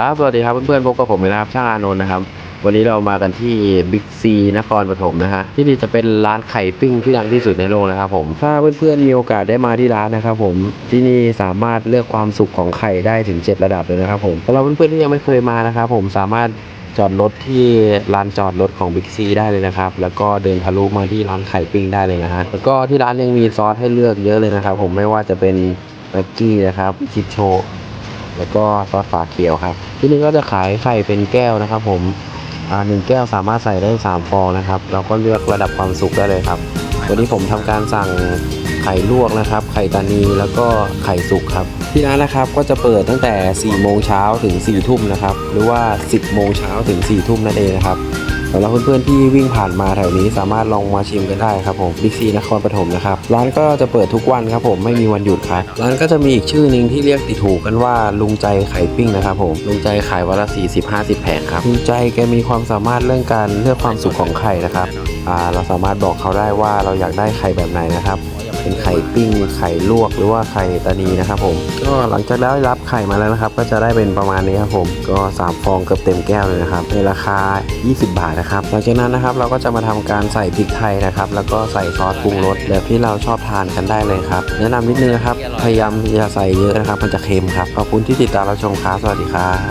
ครับสวัสดีครับเพื่อนๆพบกับผมนะครับช่างอานนท์นะครับ วันนี้เรามากันที่บิ๊กซีนครปฐมนะฮะที่นี่จะเป็นร้านไข่ปิ้งที่ดังที่สุดในโลกนะครับผมถ้าเพื่อนๆมีโอกาสได้มาที่ร้านนะครับผมที่นี่สามารถเลือกความสุขของไข่ได้ถึง 7 ระดับเลยนะครับผมสำหรับเพื่อนๆที่ยังไม่เคยมานะครับผมสามารถจอดรถที่ลานจอดรถของบิ๊กซีได้เลยนะครับ แล้วก็เดินทะลุมาที่ร้านไข่ปิ้งได้เลยนะฮะแล้วก็ที่ร้านยังมีซอสให้เลือกเยอะเลยนะครับผมไม่ว่าจะเป็นแม็กกี้นะครับคิดโช แล้วก็ซอสฝาเขียวครับ ที่นี่ก็จะขายไข่เป็นแก้วนะครับ ผมอ่าหนึ่งแก้วสามารถใส่ได้สามฟองนะครับ เราก็เลือกระดับความสุกได้เลยครับ วันนี้ผมทำการสั่งไข่ลวกนะครับ ไข่ตานีแล้วก็ไข่สุกครับ ที่ร้านนะครับก็จะเปิดตั้งแต่4ี่โมงเช้าถึง4ี่ทุ่มนะครับ หรือว่า 10บโมงเช้าถึง4ี่ทุ่มนั่นเองนะครับ สำหรับเพื่อนๆที่วิ่งผ่านมาแถวนี้สามารถลองมาชิมกันได้ครับผมบิ๊กซีนครปฐมนะครับร้านก็จะเปิดทุกวันครับผมไม่มีวันหยุดครับร้านก็จะมีอีกชื่อหนึ่งที่เรียกติดหูกันว่าลุงใจไข่ปิ้งนะครับผมลุงใจขายวันละ40 50 แผงครับลุงใจแกมีความสามารถเรื่องการเลือกความสุขของไข่นะครับเราสามารถบอกเขาได้ว่าเราอยากได้ไข่แบบไหนนะครับ เป็นไข่ปิ้งไข่ลวกหรือว่าไข่ตานีนะครับผมก็หลังจากได้รับไข่มาแล้วนะครับ ก็จะได้เป็นประมาณนี้ครับผมก็ 3 ฟองเกือบเต็มแก้วเลยนะครับในราคา 20 บาทนะครับหลังจากนั้นนะครับเราก็จะมาทำการใส่พริกไทยนะครับแล้วก็ใส่ซอสปรุงรสแบบที่เราชอบทานกันได้เลยครับแนะนำนิดนึงนะครับพยายามอย่าใส่เยอะนะครับมันจะเค็มครับขอบคุณที่ติดตามรับชมครับสวัสดีครับ